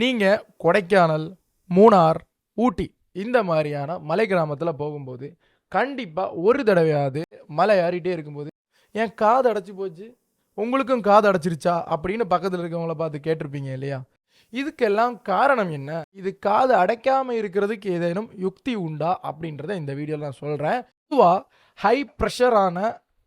நீங்கள் கொடைக்கானல் மூணார் ஊட்டி இந்த மாதிரியான மலை கிராமத்தில் போகும்போது கண்டிப்பாக ஒரு தடவையாவது மலை ஏறிட்டே இருக்கும்போது என் காது அடைச்சி போச்சு. உங்களுக்கும் காது அடைச்சிருச்சா? அப்படின்னு பக்கத்தில் இருக்கவங்கள பார்த்து கேட்டிருப்பீங்க இல்லையா? இதுக்கெல்லாம் காரணம் என்ன? இது காது அடைக்காமல் இருக்கிறதுக்கு ஏதேனும் யுக்தி உண்டா? அப்படின்றத இந்த வீடியோவில் நான் சொல்கிறேன் பொதுவாக ஹை ப்ரெஷரான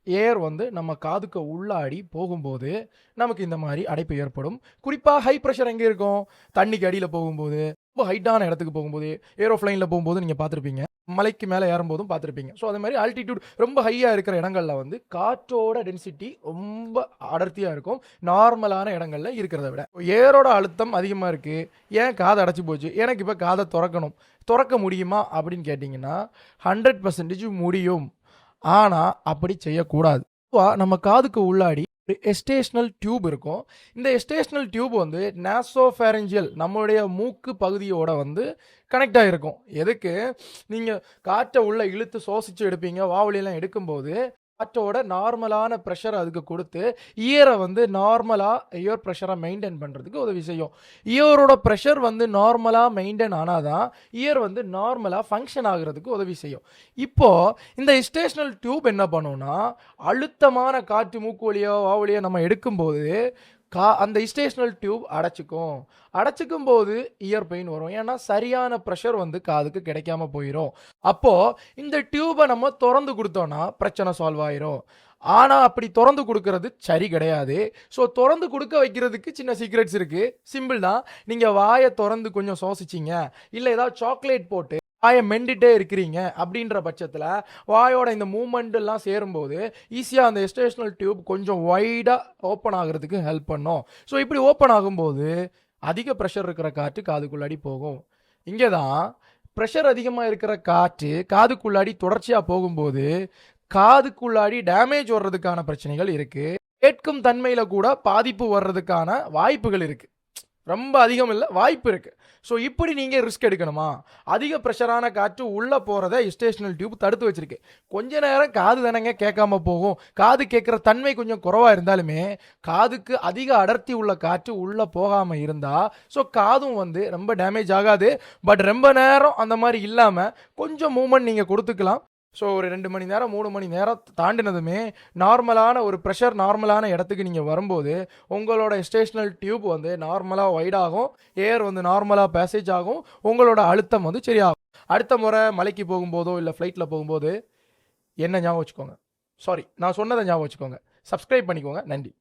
ஏர் வந்து நம்ம காதுக்கு உள்ளாடி போகும்போது நமக்கு இந்த மாதிரி அடைப்பு ஏற்படும். குறிப்பாக ஹை ப்ரெஷர் எங்கே இருக்கும்? தண்ணிக்கு அடியில் போகும்போது ரொம்ப ஹைட்டான இடத்துக்கு போகும்போது ஏரோஃப்ளைனில் போகும்போது நீங்கள் பார்த்துருப்பீங்க. மலைக்கு மேலே ஏறும்போதும் பார்த்துருப்பீங்க. ஸோ அதே மாதிரி ஆல்டிடியூட் ரொம்ப ஹையாக இருக்கிற இடங்களில் வந்து காற்றோட டென்சிட்டி ரொம்ப அடர்த்தியாக இருக்கும். நார்மலான இடங்களில் இருக்கிறத விட. ஏரோட அழுத்தம் அதிகமாக இருக்குது ஏன் காதை அடைச்சி போச்சு? எனக்கு இப்போ காதை திறக்கணும். திறக்க முடியுமா அப்படின்னு கேட்டிங்கன்னா ஹண்ட்ரட் பர்சன்டேஜ் முடியும். ஆனால் அப்படி செய்யக்கூடாது. நம்ம காதுக்கு உள்ளாடி ஒரு எஸ்டேஷனல் டியூப் இருக்கும். இந்த எஸ்டேஷனல் டியூப் வந்து நாசோஃபேரஞ்சியல் நம்மளுடைய மூக்கு பகுதியோட வந்து கனெக்ட் ஆகிருக்கும் எதுக்கு? நீங்கள் காற்றை உள்ளே இழுத்து சுவாசிச்சு எடுப்பீங்க வாவலியெல்லாம் எடுக்கும்போது காற்றோட நார்மலான ப்ரெஷர் அதுக்கு கொடுத்து இயரை வந்து நார்மலாக இயர் ப்ரெஷரை மெயின்டைன் பண்ணுறதுக்கு உதவி செய்யும். இயரோட ப்ரெஷர் வந்து நார்மலாக மெயின்டைன் ஆனால் தான் இயர் வந்து நார்மலாக ஃபங்க்ஷன் ஆகிறதுக்கு உதவி செய்யும். இப்போது இந்த ஸ்டேஷ்னல் டியூப் என்ன பண்ணுன்னா அழுத்தமான காற்று மூக்கு வழியோ வாவலியோ நம்ம எடுக்கும்போது கா அந்த ஸ்டேஷனல் டியூப் அடைச்சிக்கும். அடைச்சிக்கும் போது இயர் பெயின் வரும். ஏன்னா சரியான ப்ரெஷர் வந்து காதுக்கு கிடைக்காம போயிடும் அப்போது இந்த டியூபை நம்ம திறந்து கொடுத்தோன்னா பிரச்சனை சால்வ் ஆயிரும். ஆனால் அப்படி திறந்து கொடுக்கறது சரி கிடையாது. ஸோ திறந்து கொடுக்க வைக்கிறதுக்கு சின்ன சீக்ரெட்ஸ் இருக்குது சிம்பிள் தான். நீங்கள் வாயை திறந்து கொஞ்சம் சுவாசிச்சிங்க. இல்லை ஏதாவது சாக்லேட் போட்டு வாயை மெண்டிட்டே இருக்கிறீங்க அப்படின்ற பட்சத்தில் வாயோட இந்த மூமெண்ட்டெல்லாம் சேரும்போது ஈஸியாக அந்த எஸ்டேஷனல் டியூப் கொஞ்சம் வைடாக ஓப்பன் ஆகிறதுக்கு ஹெல்ப் பண்ணும். ஸோ இப்படி ஓப்பன் ஆகும்போது அதிக ப்ரெஷர் இருக்கிற காற்று காதுக்குள்ளாடி போகும். இங்கே தான் ப்ரெஷர் அதிகமாக இருக்கிற காற்று காதுக்குள்ளாடி தொடர்ச்சியாக போகும்போது காதுக்குள்ளாடி டேமேஜ் வர்றதுக்கான பிரச்சனைகள் இருக்குது கேட்கும் தன்மையில் கூட பாதிப்பு வர்றதுக்கான வாய்ப்புகள் இருக்குது ரொம்ப அதிகம் இல்லை வாய்ப்பு இருக்குது ஸோ இப்படி நீங்கள் ரிஸ்க் எடுக்கணுமா? அதிக ப்ரெஷரான காற்று உள்ளே போகிறத ஸ்டேஷனல் டியூப் தடுத்து வச்சிருக்கு. கொஞ்ச நேரம் காது தானங்க கேட்காம போகும். காது கேட்குற தன்மை கொஞ்சம் குறவாக இருந்தாலுமே காதுக்கு அதிக அடர்த்தி உள்ள காற்று உள்ளே போகாமல் இருந்தால் ஸோ காதும் வந்து ரொம்ப டேமேஜ் ஆகாது. பட் ரொம்ப நேரம் அந்த மாதிரி இல்லாமல் கொஞ்சம் மூமெண்ட் நீங்கள் கொடுத்துக்கலாம். ஸோ ஒரு ரெண்டு மணி நேரம் மூணு மணி நேரம் தாண்டினதுமே நார்மலான ஒரு ப்ரெஷர் நார்மலான இடத்துக்கு நீங்கள் வரும்போது உங்களோட ஸ்டேஷனல் டியூப் வந்து நார்மலாக வைடாகும் ஏர் வந்து நார்மலாக பேசேஜ் ஆகும் உங்களோட அழுத்தம் வந்து சரியாகும். அடுத்த முறை மலைக்கு போகும்போதோ இல்லை ஃப்ளைட்டில் போகும்போது என்ன ஞாபகம் வச்சுக்கோங்க. சாரி நான் சொன்னதை ஞாபகம் வச்சுக்கோங்க. சப்ஸ்கிரைப் பண்ணிக்கோங்க. நன்றி.